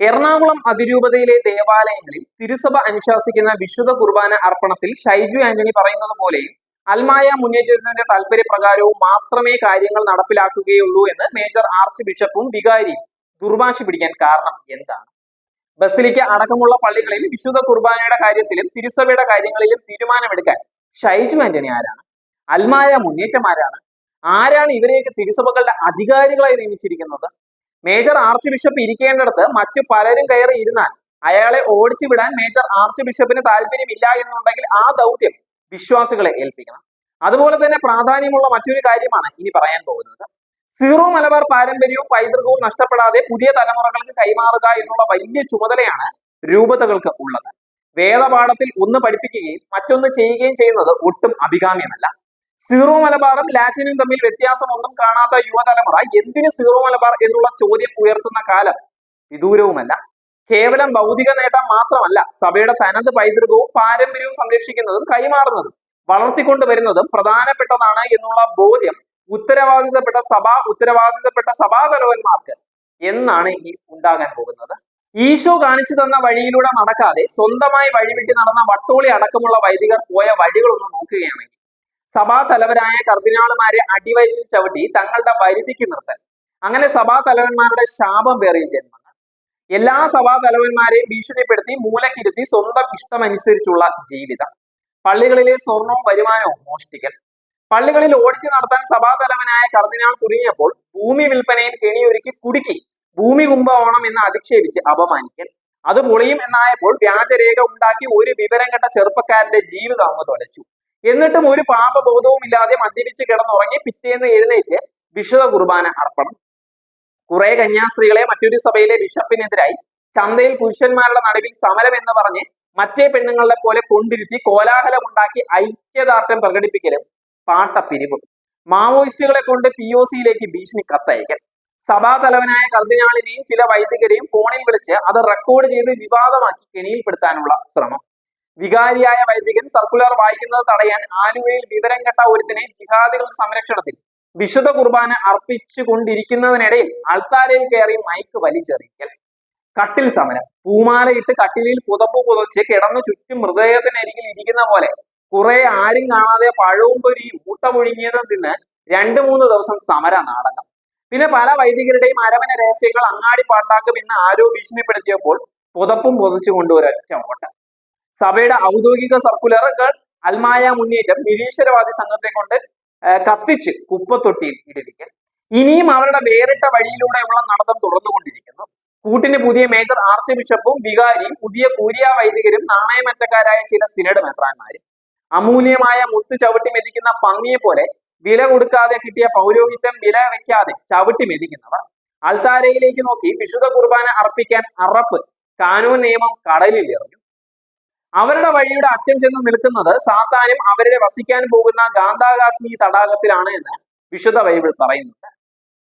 എറണാകുളം അതിരൂപതയിലെ ദേവാലയങ്ങളിൽ തിരുസഭ അനുശാസിക്കുന്ന വിശുദ്ധ കുർബാന അർപ്പണത്തിൽ ഷൈജു ആന്റണി പറയുന്നത് പോലെ അൽമായ മുന്നേറ്റത്തിന്റെ താല്പര്യപ്രകാരവും മാത്രമേ കാര്യങ്ങൾ നടപ്പിലാക്കുകയുള്ളൂ എന്ന് മേജർ ആർച്ച് ബിഷപ്പും വികാരിയും ദുർവാശി പിടിക്കാൻ കാരണം എന്താണ്? ബസിലിക്ക അടക്കമുള്ള പള്ളികളിൽ വിശുദ്ധ കുർബാനയുടെ കാര്യത്തിലും തിരുസഭയുടെ കാര്യങ്ങളിലും തീരുമാനമെടുക്കാൻ ഷൈജു ആന്റണി ആരാണ്? അൽമായ മുന്നേറ്റമാരാണ് ആരാണ് ഇവരെയൊക്കെ തിരുസഭകളുടെ അധികാരികളായി നിയമിച്ചിരിക്കുന്നത്? മേജർ ആർച്ച് ബിഷപ്പ് ഇരിക്കേണ്ടടുത്ത് മറ്റു പലരും കയറി ഇരുന്നാൽ അയാളെ ഓടിച്ചു വിടാൻ മേജർ ആർച്ച് ബിഷപ്പിന് താല്പര്യമില്ല എന്നുണ്ടെങ്കിൽ ആ ദൗത്യം വിശ്വാസികളെ ഏൽപ്പിക്കണം. അതുപോലെ തന്നെ പ്രാധാന്യമുള്ള മറ്റൊരു കാര്യമാണ് ഇനി പറയാൻ പോകുന്നത്. സീറോ മലബാർ പാരമ്പര്യവും പൈതൃകവും നഷ്ടപ്പെടാതെ പുതിയ തലമുറകൾക്ക് കൈമാറുക എന്നുള്ള വലിയ ചുമതലയാണ് രൂപതകൾക്ക് ഉള്ളത്. വേദപാഠത്തിൽ ഒന്ന് പഠിപ്പിക്കുകയും മറ്റൊന്ന് ചെയ്യുകയും ചെയ്യുന്നത് ഒട്ടും അഭികാമ്യമല്ല. സീറോ മലബാറും ലാറ്റിനും തമ്മിൽ വ്യത്യാസമൊന്നും കാണാത്ത യുവതലമുറ എന്തിന് സീറോ മലബാർ എന്നുള്ള ചോദ്യം ഉയർത്തുന്ന കാലം? വിദൂരവുമല്ല. കേവലം ഭൗതിക നേട്ടം മാത്രമല്ല സഭയുടെ തനത് പൈതൃകവും പാരമ്പര്യവും സംരക്ഷിക്കുന്നതും കൈമാറുന്നതും വളർത്തിക്കൊണ്ടുവരുന്നതും പ്രധാനപ്പെട്ടതാണ് എന്നുള്ള ബോധ്യം ഉത്തരവാദിത്തപ്പെട്ട സഭ ഉത്തരവാദിത്തപ്പെട്ട സഭാതലവന്മാർക്ക് എന്നാണ് ഇനി ഉണ്ടാകാൻ പോകുന്നത്. ഈശോ കാണിച്ചു തന്ന വഴിയിലൂടെ നടക്കാതെ സ്വന്തമായി വഴിവിട്ടി നടന്ന വട്ടോളി അടക്കമുള്ള വൈദികർ പോയ വഴികളൊന്ന് നോക്കുകയാണെങ്കിൽ സഭാ തലവരായ കർദിനാളുമാരെ അടിവയറ്റിൽ ചവിട്ടി തങ്ങളുടെ പരിധിക്ക് നിർത്തൽ. അങ്ങനെ സഭാതലവന്മാരുടെ ശാപം പേറിയ ജന്മങ്ങൾ. എല്ലാ സഭാതലവന്മാരെയും ഭീഷണിപ്പെടുത്തി മൂലക്കിരുത്തി സ്വന്തം ഇഷ്ടമനുസരിച്ചുള്ള ജീവിതം. പള്ളികളിലെ സ്വർണവും വരുമാനവും മോഷ്ടിക്കൽ. പള്ളികളിൽ ഓടിച്ചു നടത്താൻ സഭാതലവനായ കർദിനാൾ തുടങ്ങിയപ്പോൾ ഭൂമി വിൽപ്പനയിൽ കെണിയൊരുക്കി കുടുക്കി ഭൂമി കുംഭകോണം എന്ന് അധിക്ഷേപിച്ച് അപമാനിക്കൽ. അത് പൊളിയും എന്നായപ്പോൾ വ്യാജരേഖ ഉണ്ടാക്കി ഒരു വിവരം കെട്ട ചെറുപ്പക്കാരന്റെ ജീവിതം അങ്ങ് തൊലച്ചു എന്നിട്ടും ഒരു പാപബോധവും ഇല്ലാതെ മദ്യപിച്ച് കിടന്നുറങ്ങി പിറ്റേന്ന് എഴുന്നേറ്റ് വിശുദ്ധ കുർബാന അർപ്പണം. കുറെ കന്യാസ്ത്രീകളെ മറ്റൊരു സഭയിലെ ബിഷപ്പിനെതിരായി ചന്തയിൽ പുരുഷന്മാരുടെ നടുവിൽ സമരം എന്ന് പറഞ്ഞ് മറ്റേ പെണ്ണുങ്ങളെ പോലെ കൊണ്ടിരുത്തി കോലാഹലമുണ്ടാക്കി ഐക്യദാർഢ്യം പ്രകടിപ്പിക്കലും പാട്ടപ്പിരിവും. മാവോയിസ്റ്റുകളെ കൊണ്ട് പി ഒ സിയിലേക്ക് ഭീഷണി കത്തയക്കൽ. സഭാതലവനായ കർദിനാളിനെയും ചില വൈദികരെയും ഫോണിൽ വിളിച്ച് അത് റെക്കോർഡ് ചെയ്ത് വിവാദമാക്കി കെണിയിൽപ്പെടുത്താനുള്ള ശ്രമം. വികാരിയായ വൈദികൻ സർക്കുലർ വായിക്കുന്നത് തടയാൻ ആലുവയിൽ വിവരം കെട്ട ഒരുത്തിനെ ജിഹാദികളുടെ സംരക്ഷണത്തിൽ വിശുദ്ധ കുർബാന അർപ്പിച്ചു കൊണ്ടിരിക്കുന്നതിനിടയിൽ ആൾത്താരയിൽ കയറി മൈക്ക് വലിച്ചെറിയിക്കൽ കട്ടിൽ സമരം. പൂമാലയിട്ട് കട്ടിലിൽ പുതപ്പ് പുതച്ച് കിടന്നു ചുറ്റും മൃതദേഹത്തിനരികിൽ ഇരിക്കുന്ന പോലെ കുറെ ആരും കാണാതെ പഴവും പൊരിയും ഊട്ട നിന്ന് രണ്ടു മൂന്ന് ദിവസം സമര നാടകം. പിന്നെ പല വൈദികരുടെയും അരമന രഹസ്യങ്ങൾ അങ്ങാടി പാട്ടാക്കും എന്ന് ആരോ ഭീഷണിപ്പെടുത്തിയപ്പോൾ പുതപ്പും പുതച്ചു കൊണ്ടുവരൊറ്റ ഓട്ട. സഭയുടെ ഔദ്യോഗിക സർക്കുലറുകൾ അൽമായ മുന്നേറ്റം നിരീശ്വരവാദി സംഘത്തെ കൊണ്ട് കത്തിച്ച് കുപ്പത്തൊട്ടിയിൽ ഇടിവിക്കൽ. ഇനിയും അവരുടെ വേറിട്ട വഴിയിലൂടെയുള്ള നടത്തം തുടർന്നുകൊണ്ടിരിക്കുന്നു. കൂട്ടിന് പുതിയ മേജർ ആർച്ച് ബിഷപ്പും വികാരിയും പുതിയ കൂരിയ വൈദികരും നാണയമറ്റക്കാരായ ചില സിനഡ് മെത്രാന്മാരും. അമൂല്യമായ മുത്ത് ചവിട്ടി മെതിക്കുന്ന പന്നിയെ പോലെ വില കൊടുക്കാതെ കിട്ടിയ പൗരോഹിത്യം വില വെക്കാതെ ചവിട്ടി മെതിക്കുന്നവർ. അൽത്താരയിലേക്ക് നോക്കി വിശുദ്ധ കുർബാന അർപ്പിക്കാൻ അറപ്പ് കാനൂൻ നിയമം കടലിൽ എറിഞ്ഞു അവരുടെ വഴിയുടെ അറ്റം ചെന്ന് നിൽക്കുന്നത് സാത്താനും അവരുടെ വസിക്കാൻ പോകുന്ന ഗാന്ധാകാഗ്നി തടാകത്തിലാണ് എന്ന് വിശുദ്ധ ബൈബിൾ പറയുന്നുണ്ട്.